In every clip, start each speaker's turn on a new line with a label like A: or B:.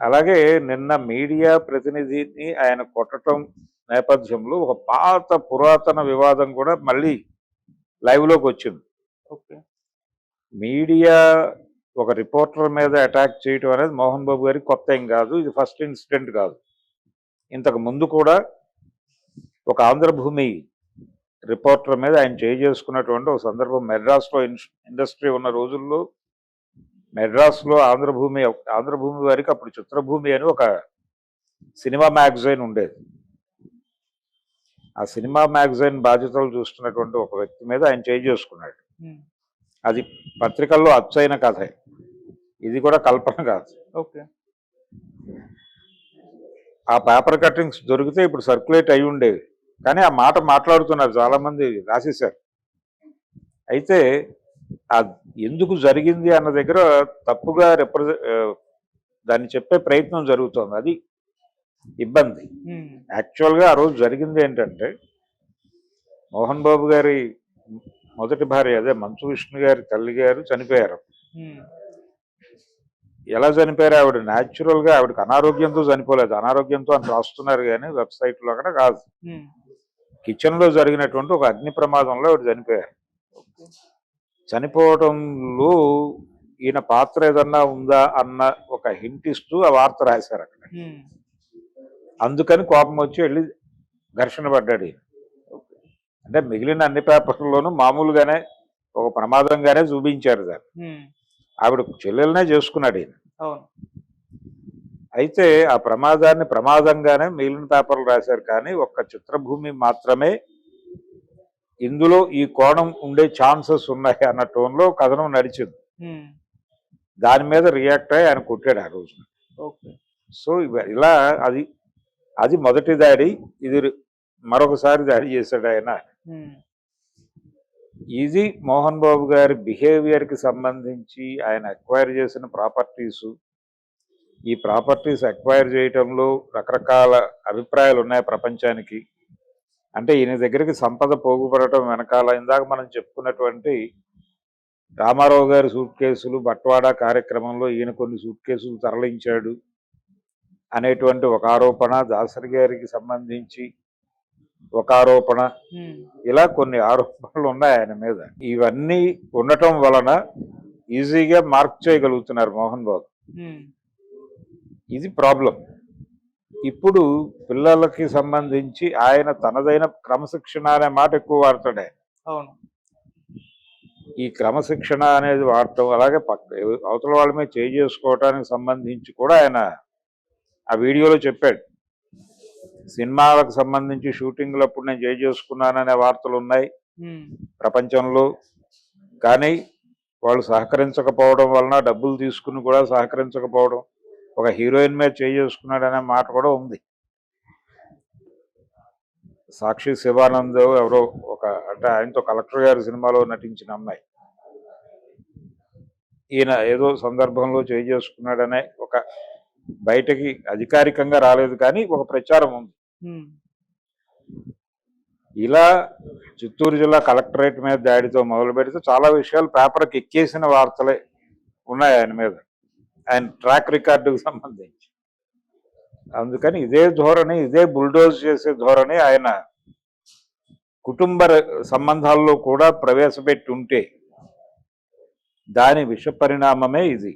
A: అలాగే నిన్న మీడియా ప్రతినిధిని ఆయన కొట్టడం నేపథ్యంలో ఒక పాత పురాతన వివాదం కూడా మళ్ళీ లైవ్లోకి వచ్చింది.
B: ఓకే.
A: మీడియా ఒక రిపోర్టర్ మీద అటాక్ చేయటం అనేది మోహన్ బాబు గారికి కొత్త ఏం కాదు ఇది ఫస్ట్ ఇన్సిడెంట్ కాదు. ఇంతకు ముందు కూడా ఒక ఆంధ్రభూమి రిపోర్టర్ మీద ఆయన చేసుకున్నటువంటి ఒక సందర్భం మెడ్రాస్లో ఇన్- ఇండస్ట్రీ ఉన్న రోజుల్లో మెడ్రాస్లో ఆంధ్రభూమి ఆంధ్రభూమి వారికి అప్పుడు చిత్రభూమి అని ఒక సినిమా మ్యాగజైన్ ఉండేది. ఆ సినిమా మ్యాగజైన్ బాధ్యతలు చూస్తున్నటువంటి ఒక వ్యక్తి మీద ఆయన చేసుకున్నాడు.
B: ఉమ్,
A: అది పత్రికల్లో అచ్చైన కథే. ఇది కూడా కల్పన కాదు.
B: ఓకే.
A: ఆ పేపర్ కట్టింగ్స్ దొరికితే ఇప్పుడు సర్క్యులేట్ అయి ఉండేవి. కానీ ఆ మాట మాట్లాడుతున్నారు చాలా మంది రాసేశారు. అయితే ఆ ఎందుకు జరిగింది అన్న దగ్గర తప్పుగా రిప్రజె దాన్ని చెప్పే ప్రయత్నం జరుగుతోంది. అది ఇబ్బంది. యాక్చువల్గా ఆ రోజు జరిగింది ఏంటంటే మోహన్ బాబు గారి మొదటి భార్య అదే మంచు విష్ణు గారి తల్లి గారు చనిపోయారు. ఎలా చనిపోయారు? ఆవిడ న్యాచురల్గా ఆవిడకి అనారోగ్యంతో చనిపోలేదు. అనారోగ్యంతో అని రాస్తున్నారు కానీ వెబ్సైట్లో అక్కడ కాదు.
B: ఉమ్,
A: కిచెన్లో జరిగినటువంటి ఒక అగ్ని ప్రమాదంలో ఆవిడ చనిపోయారు.
B: ఓకే
A: చనిపోవడంలో ఈయన పాత్ర ఏదన్నా ఉందా అన్న ఒక హింట్ ఇస్తూ ఆ వార్త రాశారు అక్కడ. అందుకని కోపం వచ్చి వెళ్ళి ఘర్షణ పడ్డాడు అంటే మిగిలిన అన్ని పేపర్లోనూ మామూలుగానే ఒక ప్రమాదంగానే చూపించారు దాన్ని. ఆవిడ చెల్లెలనే చేసుకున్నాడు ఈయన. అయితే ఆ ప్రమాదాన్ని ప్రమాదంగానే మిగిలిన పేపర్లు రాశారు కానీ ఒక్క చిత్రభూమి మాత్రమే ఇందులో ఈ కోణం ఉండే ఛాన్సెస్ ఉన్నాయి అన్న టోన్లో కథనం నడిచింది. దాని మీద రియాక్ట్ అయ్యి ఆయన కొట్టాడు ఆ రోజు.
B: ఓకే.
A: సో ఇలా అది అది మొదటి దాడి ఇది మరొకసారి దాడి చేశాడు ఆయన. ఇది మోహన్ బాబు గారి బిహేవియర్కి సంబంధించి ఆయన అక్వైర్ చేసిన ప్రాపర్టీసు ఈ ప్రాపర్టీస్ అక్వైర్ చేయటంలో రకరకాల అభిప్రాయాలు ఉన్నాయి ప్రపంచానికి. అంటే ఈయన దగ్గరికి సంపద పోగుపడటం వెనకాల ఇందాక మనం చెప్పుకున్నటువంటి రామారావు గారి సూట్ కేసులు బట్వాడా కార్యక్రమంలో ఈయన కొన్ని సూట్ కేసులు తరలించాడు అనేటువంటి ఒక ఆరోపణ దాసరి గారికి సంబంధించి ఒక ఆరోపణ. ఇలా కొన్ని ఆరోపణలు ఉన్నాయి ఆయన మీద. ఇవన్నీ ఉండటం వలన ఈజీగా మార్క్ చేయగలుగుతున్నారు మోహన్ బాబు. ఇది ప్రాబ్లం. ఇప్పుడు పిల్లలకి సంబంధించి ఆయన తనదైన క్రమశిక్షణ అనే మాట ఎక్కువ వాడతాడే.
B: అవును.
A: ఈ క్రమశిక్షణ అనేది వాడటం అలాగే పక్క అవతల వాళ్ళ మీద చేయి చేసుకోవటానికి సంబంధించి కూడా ఆయన ఆ వీడియోలో చెప్పాడు. సినిమాలకు సంబంధించి షూటింగ్లప్పుడు నేను చేయి చేసుకున్నాననే వార్తలు ఉన్నాయి ప్రపంచంలో. కానీ వాళ్ళు సహకరించకపోవడం వలన డబ్బులు తీసుకుని కూడా సహకరించకపోవడం ఒక హీరోయిన్ మీద చేసుకున్నాడు అనే మాట కూడా ఉంది. సాక్షి శివానంద్ ఎవరో ఒక అంటే ఆయనతో కలెక్టర్ గారి సినిమాలో నటించిన అమ్మాయి. ఈయన ఏదో సందర్భంలో చేసుకున్నాడనే ఒక బయటకి అధికారికంగా రాలేదు కానీ ఒక ప్రచారం ఉంది. ఇలా చిత్తూరు జిల్లా కలెక్టరేట్ మీద దాడితో మొదలు పెడితే చాలా విషయాలు పేపర్కి ఎక్కేసిన వార్తలే ఉన్నాయి ఆయన మీద. ఆయన ట్రాక్ రికార్డుకు సంబంధించి. అందుకని ఇదే ధోరణి ఇదే బుల్డోజ్ చేసే ధోరణి ఆయన కుటుంబ సంబంధాల్లో కూడా ప్రవేశపెట్టి ఉంటే దాని విష పరిణామమే ఇది.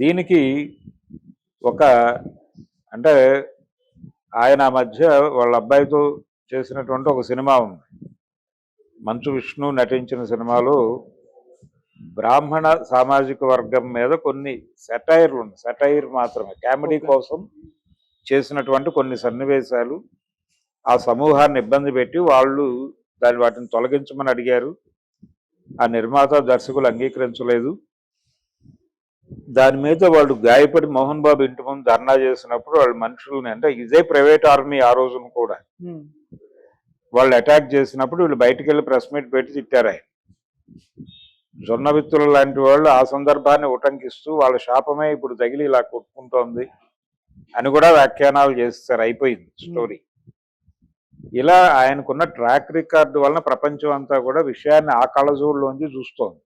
A: దీనికి ఒక అంటే ఆయన ఆ మధ్య వాళ్ళ అబ్బాయితో చేసినటువంటి ఒక సినిమా ఉంది. మంచు విష్ణు నటించిన సినిమాలో బ్రాహ్మణ సామాజిక వర్గం మీద కొన్ని సెటైర్లు ఉన్నాయి. సెటైర్ మాత్రమే. కామెడీ. కోసం చేసినటువంటి కొన్ని సన్నివేశాలు ఆ సమూహాన్ని ఇబ్బంది పెట్టి వాళ్ళు దాని వాటిని తొలగించమని అడిగారు. ఆ నిర్మాత దర్శకులు అంగీకరించలేదు. దాని మీద వాళ్ళు గాయపడి మోహన్ బాబు ఇంటి ముందు ధర్నా చేసినప్పుడు వాళ్ళ మనుషుల్ని అంటే ఇదే ప్రైవేట్ ఆర్మీ ఆ రోజున కూడా. వాళ్ళు అటాక్ చేసినప్పుడు వీళ్ళు బయటికి వెళ్ళి ప్రెస్ మీట్ పెట్టి తిట్టారు ఆయన జొన్న విత్తులు లాంటి వాళ్ళు ఆ సందర్భాన్ని ఉటంకిస్తూ వాళ్ళ శాపమే ఇప్పుడు తగిలి ఇలా కొట్టుకుంటోంది అని కూడా వ్యాఖ్యానాలు చేస్తారు. అయిపోయింది స్టోరీ. ఇలా ఆయనకున్న ట్రాక్ రికార్డు వలన ప్రపంచం అంతా కూడా విషయాన్ని ఆ కళ్ళజోడులోంచి చూస్తోంది.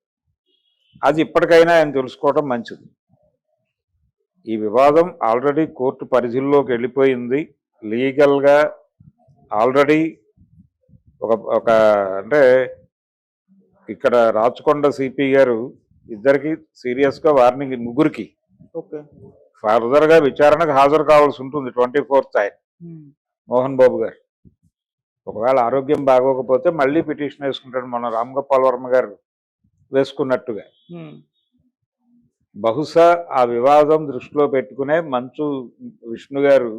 A: అది ఇప్పటికైనా ఆయన తెలుసుకోవడం మంచిది. ఈ వివాదం ఆల్రెడీ కోర్టు పరిధిలోకి వెళ్ళిపోయింది. లీగల్గా ఆల్రెడీ ఒక ఒక అంటే ఇక్కడ రాచకొండ సిపి గారు ఇద్దరికి సీరియస్గా వార్నింగ్ ముగ్గురికి. ఫర్దర్గా విచారణకు హాజరు కావాల్సి ఉంటుంది ట్వంటీ ఫోర్త్ ఆయన.
B: ఉమ్,
A: మోహన్ బాబు గారు. ఒకవేళ ఆరోగ్యం బాగోకపోతే మళ్ళీ పిటిషన్ వేసుకుంటాడు మన రామ్ గోపాల్ వర్మ గారు వేసుకున్నట్టుగా.
B: ఉమ్,
A: బహుశా ఆ వివాదం దృష్టిలో పెట్టుకునే మంచు విష్ణు గారు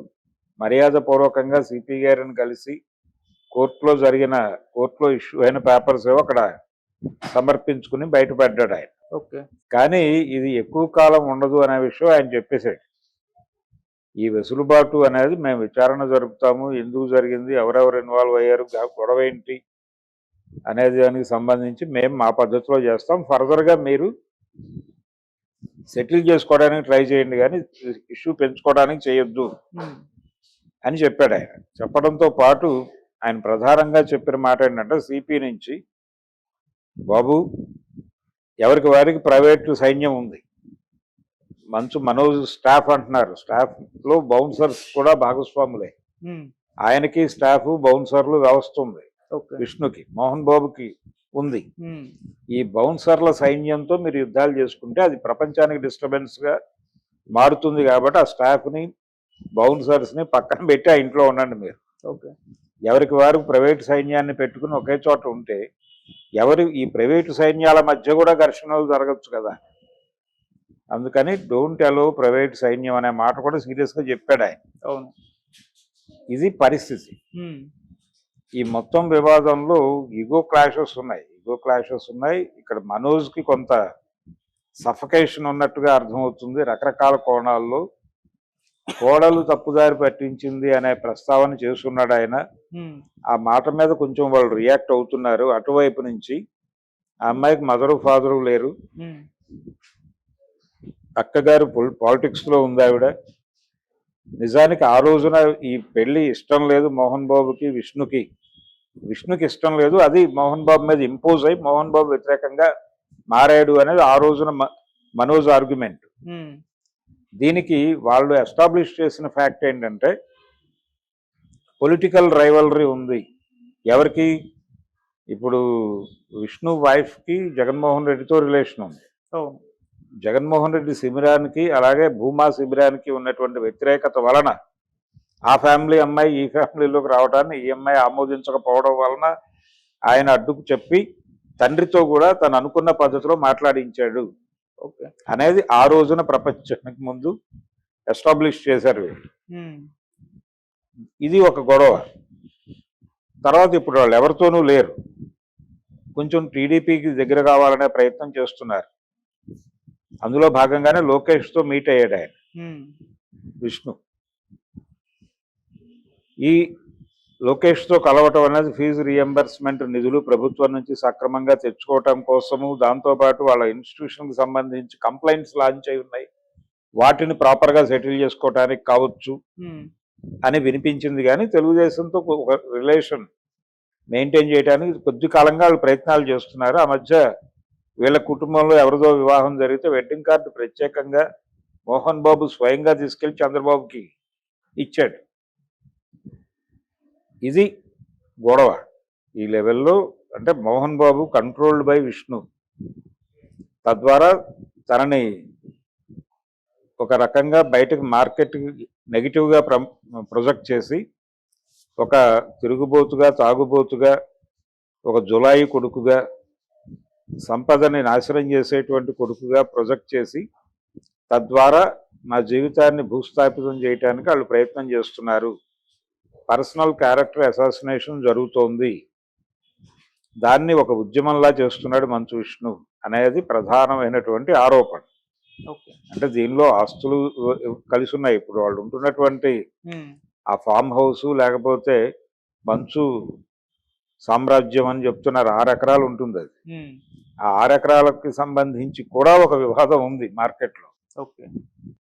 A: మర్యాదపూర్వకంగా సిపి గారిని కలిసి కోర్టులో జరిగిన కోర్టులో ఇష్యూ అయిన పేపర్స్ ఏవో అక్కడ సమర్పించుకుని బయటపడ్డాడు ఆయన.
B: ఓకే.
A: కానీ ఇది ఎక్కువ కాలం ఉండదు అనే విషయం ఆయన చెప్పేశాడు. ఈ వెసులుబాటు అనేది మేము విచారణ జరుపుతాము ఎందుకు జరిగింది ఎవరెవరు ఇన్వాల్వ్ అయ్యారు గొడవ ఏంటి అనేది దానికి సంబంధించి మేము మా పద్ధతిలో చేస్తాం. ఫర్దర్గా మీరు సెటిల్ చేసుకోవడానికి ట్రై చేయండి కానీ ఇష్యూ పెంచుకోవడానికి చేయొద్దు
B: ఉమ్,
A: అని చెప్పాడు ఆయన. చెప్పడంతో పాటు ఆయన ప్రధానంగా చెప్పిన మాట ఏంటంటే సిపి నుంచి బాబు ఎవరికి వారికి ప్రైవేటు సైన్యం ఉంది. మంచు మనోజ్ స్టాఫ్ అంటున్నారు. స్టాఫ్లో బౌన్సర్స్ కూడా భాగస్వాములే. ఆయనకి స్టాఫ్ బౌన్సర్లు వ్యవస్థ ఉంది. విష్ణుకి మోహన్ బాబుకి ఉంది. ఈ బౌన్సర్ల సైన్యంతో మీరు యుద్ధాలు చేసుకుంటే అది ప్రపంచానికి డిస్టర్బెన్స్గా మారుతుంది కాబట్టి ఆ స్టాఫ్ని బౌన్సర్స్ని పక్కన పెట్టి ఆ ఇంట్లో ఉండండి మీరు.
B: ఓకే.
A: ఎవరికి వారు ప్రైవేట్ సైన్యాన్ని పెట్టుకుని ఒకే చోట ఉంటే ఎవరి ఈ ప్రైవేటు సైన్యాల మధ్య కూడా ఘర్షణలు జరగచ్చు కదా. అందుకని డోంట్ అలో ప్రైవేట్ సైన్యం అనే మాట కూడా సీరియస్గా చెప్పాడు ఆయన.
B: అవును.
A: ఇది పరిస్థితి. ఈ మొత్తం వివాదంలో ఈగో క్లాషెస్ ఉన్నాయి. ఈగో క్లాషెస్ ఉన్నాయి. ఇక్కడ మనోజ్కి కొంత సఫకేషన్ ఉన్నట్టుగా అర్థమవుతుంది రకరకాల కోణాల్లో. కోడలు తప్పుదారి పట్టించింది అనే ప్రస్తావన చేస్తున్నాడు ఆయన. ఆ మాట మీద కొంచెం వాళ్ళు రియాక్ట్ అవుతున్నారు. అటువైపు నుంచి ఆ అమ్మాయికి మదరు ఫాదరు లేరు. అక్కగారు పొల్ పాలిటిక్స్లో ఉంది ఆవిడ. నిజానికి ఆ రోజున ఈ పెళ్ళి ఇష్టం లేదు మోహన్ బాబుకి విష్ణుకి. విష్ణుకి ఇష్టం లేదు. అది మోహన్ బాబు మీద ఇంపోజ్ అయి మోహన్ బాబు వ్యతిరేకంగా మారాడు అనేది ఆ రోజున మనోజ్ ఆర్గ్యుమెంట్. దీనికి వాళ్ళు ఎస్టాబ్లిష్ చేసిన ఫ్యాక్ట్ ఏంటంటే పొలిటికల్ రైవలరీ ఉంది. ఎవరికి? ఇప్పుడు విష్ణు వైఫ్కి జగన్మోహన్ రెడ్డితో రిలేషన్ ఉంది. జగన్మోహన్ రెడ్డి శిబిరానికి అలాగే భూమా శిబిరానికి ఉన్నటువంటి వ్యతిరేకత వలన ఆ ఫ్యామిలీ అమ్మాయి ఈ ఫ్యామిలీలోకి రావడాన్ని ఈ అమ్మాయి ఆమోదించకపోవడం వలన ఆయన అడ్డుకు చెప్పి తండ్రితో కూడా తను అనుకున్న పద్ధతిలో మాట్లాడించాడు. అనేది ఆ రోజున ప్రపంచానికి ముందు ఎస్టాబ్లిష్ చేశారు వీళ్ళు. ఇది ఒక గొడవ. తర్వాత ఇప్పుడు వాళ్ళు ఎవరితోనూ లేరు. కొంచెం టీడీపీకి దగ్గర కావాలనే ప్రయత్నం చేస్తున్నారు. అందులో భాగంగానే లోకేష్తో మీట్ అయ్యాడు ఆయన. విష్ణు. ఈ లోకేష్తో కలవటం అనేది ఫీజు రియంబర్స్మెంట్ నిధులు ప్రభుత్వం నుంచి సక్రమంగా తెచ్చుకోవటం కోసము దాంతోపాటు వాళ్ళ ఇన్స్టిట్యూషన్కి సంబంధించి కంప్లైంట్స్ లాంచ్ అయి ఉన్నాయి. వాటిని ప్రాపర్గా సెటిల్ చేసుకోవటానికి కావచ్చు
B: ఉమ్,
A: అని వినిపించింది కానీ తెలుగుదేశంతో ఒక రిలేషన్ మెయింటైన్ చేయడానికి కొద్ది కాలంగా వాళ్ళు ప్రయత్నాలు చేస్తున్నారు. ఆ మధ్య వీళ్ళ కుటుంబంలో ఎవరిదో వివాహం జరిగితే వెడ్డింగ్ కార్డు ప్రత్యేకంగా మోహన్ బాబు స్వయంగా తీసుకెళ్ళి చంద్రబాబుకి ఇచ్చాడు. ఇది గొడవ. ఈ లెవెల్లో అంటే మోహన్ బాబు కంట్రోల్డ్ బై విష్ణు. తద్వారా తనని ఒక రకంగా బయటకు మార్కెట్ నెగిటివ్గా ప్ర ప్రొజెక్ట్ చేసి ఒక తిరుగుబోతుగా తాగుబోతుగా ఒక జులాయి కొడుకుగా సంపదని నాశనం చేసేటువంటి కొడుకుగా ప్రొజెక్ట్ చేసి తద్వారా నా జీవితాన్ని భూస్థాపితం చేయడానికి వాళ్ళు ప్రయత్నం చేస్తున్నారు. పర్సనల్ క్యారెక్టర్ అసాసినేషన్ జరుగుతోంది. దాన్ని ఒక ఉద్యమంలా చేస్తున్నాడు మంచు విష్ణు అనేది ప్రధానమైనటువంటి ఆరోపణ. అంటే దీనిలో ఆస్తులు కలిసి ఉన్నాయి. ఇప్పుడు వాళ్ళు ఉంటున్నటువంటి ఆ ఫామ్ హౌస్ లేకపోతే మంచు సామ్రాజ్యం అని చెప్తున్నారు. ఆరు ఎకరాలు ఉంటుంది అది ఆ ఆరు ఎకరాలకి సంబంధించి కూడా ఒక వివాదం ఉంది మార్కెట్లో.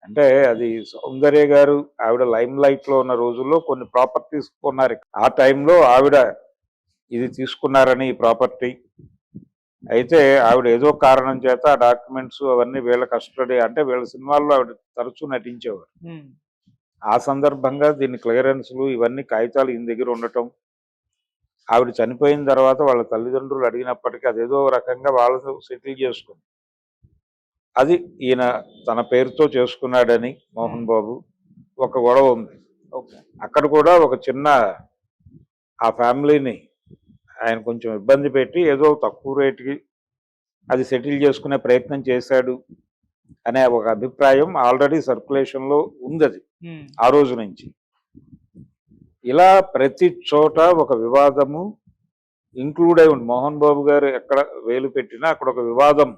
A: అంటే అది సౌందర్య గారు ఆవిడ లైమ్ లైట్లో ఉన్న రోజుల్లో కొన్ని ప్రాపర్టీస్ కొన్నారు. ఆ టైంలో ఆవిడ ఇది తీసుకున్నారని ఈ ప్రాపర్టీ. అయితే ఆవిడ ఏదో కారణం చేత ఆ డాక్యుమెంట్స్ అవన్నీ వీళ్ళ కస్టడీ అంటే వీళ్ళ సినిమాల్లో ఆవిడ తరచూ నటించేవారు. ఆ సందర్భంగా దీని క్లియరెన్స్లు ఇవన్నీ కాగితాలు ఈయన దగ్గర ఉండటం. ఆవిడ చనిపోయిన తర్వాత వాళ్ళ తల్లిదండ్రులు అడిగినప్పటికీ అదేదో రకంగా వాళ్ళతో సెటిల్ చేసుకుంది అది ఈయన తన పేరుతో చేసుకున్నాడని మోహన్ బాబు ఒక గొడవ ఉంది. అక్కడ కూడా ఒక చిన్న ఆ ఫ్యామిలీని ఆయన కొంచెం ఇబ్బంది పెట్టి ఏదో తక్కువ రేటుకి అది సెటిల్ చేసుకునే ప్రయత్నం చేశాడు అనే ఒక అభిప్రాయం ఆల్రెడీ సర్క్యులేషన్లో ఉంది అది. ఆ రోజు నుంచి. ఇలా ప్రతి చోట ఒక వివాదము ఇంక్లూడ్ అయి ఉంది. మోహన్ బాబు గారు ఎక్కడ వేలు పెట్టినా అక్కడ ఒక వివాదం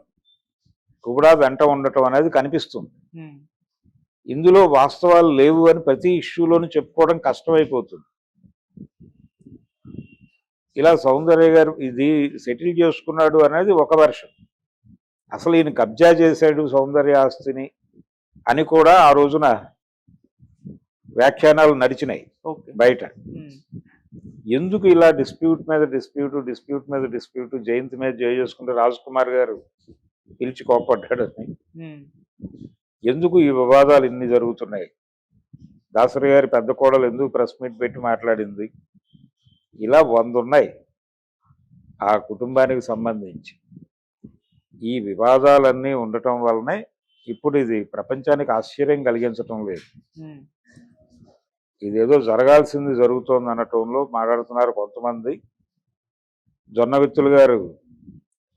A: కూడా వెంట ఉండటం అనేది కనిపిస్తుంది. ఇందులో వాస్తవాలు లేవు అని ప్రతి ఇష్యూలోనూ చెప్పుకోవడం కష్టమైపోతుంది. ఇలా సౌందర్య గారు ఇది సెటిల్ చేసుకున్నాడు అనేది ఒక వెర్షన్ అసలు ఈయన కబ్జా చేశాడు సౌందర్య ఆస్తిని అని కూడా ఆ రోజున వ్యాఖ్యానాలు నడిచినాయి
B: ఓకే.
A: బయట. ఎందుకు ఇలా డిస్ప్యూట్ మీద డిస్ప్యూట్ డిస్ప్యూట్ మీద డిస్ప్యూట్ జయంతి మీద జయ చేసుకుంటే రాజ్ కుమార్ గారు పిలిచి కోపడ్డాడని
B: ఉమ్,
A: ఎందుకు ఈ వివాదాలు ఇన్ని జరుగుతున్నాయి? దాసరి గారి పెద్ద కోడలు ఎందుకు ప్రెస్ మీట్ పెట్టి మాట్లాడింది? ఇలా వంద ఉన్నాయి ఆ కుటుంబానికి సంబంధించి. ఈ వివాదాలన్నీ ఉండటం వల్లనే ఇప్పుడు ఇది ప్రపంచానికి ఆశ్చర్యం కలిగించటం లేదు. ఇదేదో జరగాల్సింది జరుగుతోంది అనటంలో మాట్లాడుతున్నారు కొంతమంది జొన్నవిత్తులు గారు.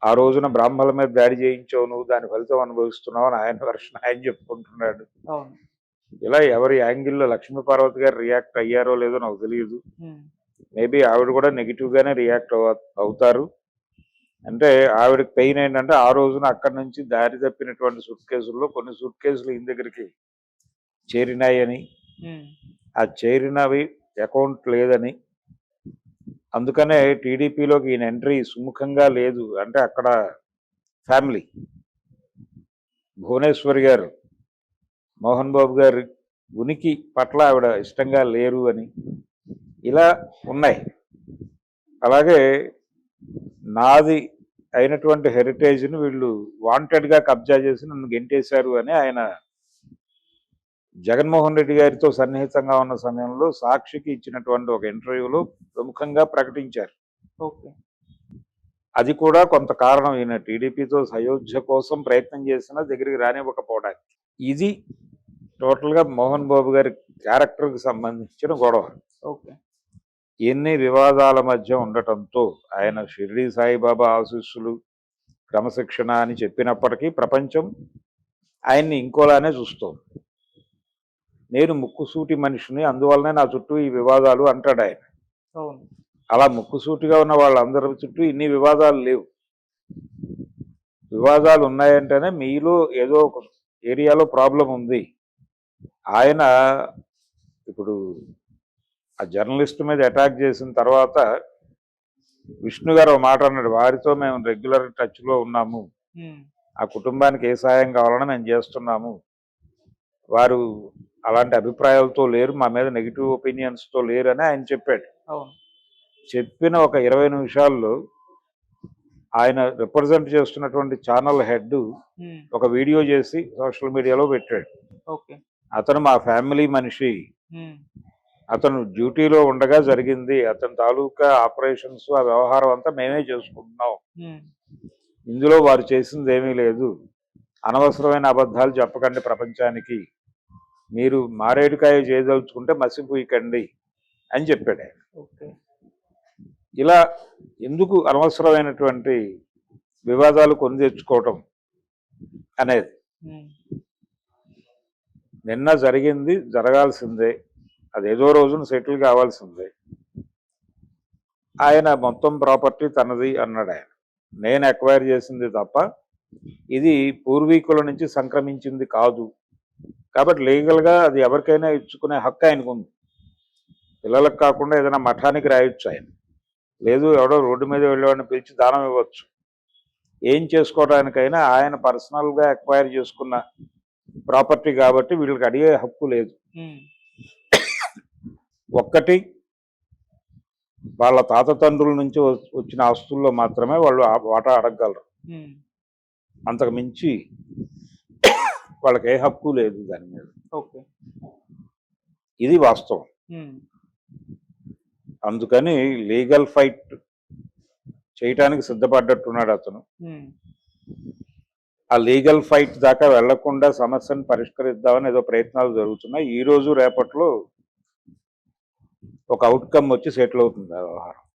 A: ఆ రోజున బ్రాహ్మణుల మీద దాడి చేయించావు నువ్వు దాని ఫలితం అనుభవిస్తున్నావు అని ఆయన వర్షం ఆయన చెప్పుకుంటున్నాడు. ఇలా ఎవరి యాంగిల్లో లక్ష్మీ పార్వతి గారు రియాక్ట్ అయ్యారో లేదో నాకు తెలియదు మేబీ ఆవిడ కూడా నెగిటివ్ గానే రియాక్ట్ అవుతారు. అంటే ఆవిడకి పెయిన్ ఏంటంటే ఆ రోజున అక్కడి నుంచి దారి తప్పినటువంటి సూట్ కేసుల్లో కొన్ని సూట్ కేసులు ఈయన దగ్గరికి చేరినాయని. ఆ చేరినవి అకౌంట్ లేదని అందుకనే టీడీపీలోకి ఈయన ఎంట్రీ సుముఖంగా లేదు. అంటే అక్కడ ఫ్యామిలీ. భువనేశ్వరి గారు మోహన్ బాబు గారి ఉనికి పట్ల ఆవిడ ఇష్టంగా లేరు అని ఇలా ఉన్నాయి. అలాగే నాది అయినటువంటి హెరిటేజ్ను వీళ్ళు వాంటెడ్గా కబ్జా చేసి నన్ను గెంటేశారు అని ఆయన జగన్మోహన్ రెడ్డి గారితో సన్నిహితంగా ఉన్న సమయంలో సాక్షికి ఇచ్చినటువంటి ఒక ఇంటర్వ్యూలో ప్రముఖంగా ప్రకటించారు. అది కూడా కొంత కారణం ఈయన టీడీపీతో సయోధ్య కోసం ప్రయత్నం చేసినా దగ్గరికి రానివ్వకపోవడానికి ఇది టోటల్గా మోహన్ బాబు గారి క్యారెక్టర్కి సంబంధించిన గొడవ.
B: ఓకే.
A: ఎన్ని వివాదాల మధ్య ఉండటంతో ఆయన షిరిడి సాయిబాబా ఆశీస్సులు క్రమశిక్షణ అని చెప్పినప్పటికీ ప్రపంచం ఆయన్ని ఇంకోలానే చూస్తోంది. నేను ముక్కుసూటి మనిషిని అందువల్లనే నా చుట్టూ ఈ వివాదాలు అంటాడు ఆయన. అలా ముక్కుసూటిగా ఉన్న వాళ్ళందరి చుట్టూ ఇన్ని వివాదాలు లేవు. వివాదాలు ఉన్నాయంటేనే మీలో ఏదో ఒక ఏరియాలో ప్రాబ్లం ఉంది. ఆయన ఇప్పుడు ఆ జర్నలిస్ట్ మీద అటాక్ చేసిన తర్వాత విష్ణు గారు మాట అన్నాడు వారితో మేము రెగ్యులర్ టచ్లో ఉన్నాము. ఆ కుటుంబానికి ఏ సాయం కావాలన్నా మేము చేస్తున్నాము. వారు అలాంటి అభిప్రాయాలతో లేరు మా మీద నెగిటివ్ ఒపీనియన్స్తో లేరు అని ఆయన చెప్పాడు. చెప్పిన ఒక ఇరవై నిమిషాల్లో ఆయన రిప్రజెంట్ చేస్తున్నటువంటి ఛానల్ హెడ్ ఒక వీడియో చేసి సోషల్ మీడియాలో పెట్టాడు. అతను మా ఫ్యామిలీ మనిషి. అతను డ్యూటీలో ఉండగా జరిగింది. అతని తాలూకా ఆపరేషన్స్ ఆ వ్యవహారం అంతా మేమే చేసుకుంటున్నాం. ఇందులో వారు చేసింది ఏమీ లేదు. అనవసరమైన అబద్ధాలు చెప్పకండి ప్రపంచానికి. మీరు మారేడుకాయ చేయదలుచుకుంటే మసిపూయకండి అని చెప్పాడు ఆయన.
B: ఓకే.
A: ఇలా ఎందుకు అనవసరమైనటువంటి వివాదాలు కొని తెచ్చుకోవటం అనేది. నిన్న జరిగింది జరగాల్సిందే అది ఏదో రోజున సెటిల్ కావాల్సిందే. ఆయన మొత్తం ప్రాపర్టీ తనది అన్నాడు ఆయన. నేను ఎక్వైర్ చేసింది తప్ప ఇది పూర్వీకుల నుంచి సంక్రమించింది కాదు. కాబట్టి లీగల్గా అది ఎవరికైనా ఇచ్చుకునే హక్కు ఆయనకు ఉంది. పిల్లలకు కాకుండా ఏదైనా మఠానికి రాయొచ్చు ఆయన. లేదు ఎవడో రోడ్డు మీద వెళ్ళేవాడిని పిలిచి దానం ఇవ్వచ్చు. ఏం చేసుకోవడానికైనా ఆయన పర్సనల్గా ఎక్వైర్ చేసుకున్న ప్రాపర్టీ కాబట్టి వీళ్ళకి అడిగే హక్కు లేదు. ఒక్కటి వాళ్ళ తాత తండ్రుల నుంచి వచ్చిన ఆస్తుల్లో మాత్రమే వాళ్ళు వాటా అడగగలరు. అంతకు మించి వాళ్ళకి ఏ హక్కు లేదు దాని మీద.
B: ఓకే.
A: ఇది వాస్తవం. అందుకని లీగల్ ఫైట్ చేయటానికి సిద్ధపడ్డట్టున్నాడు అతను. ఆ లీగల్ ఫైట్ దాకా వెళ్ళకుండా సమస్యను పరిష్కరిద్దామని ఏదో ప్రయత్నాలు జరుగుతున్నాయి. ఈ రోజు రేపట్లో ఒక అవుట్కమ్ వచ్చి సెటిల్ అవుతుంది ఆ వ్యవహారం.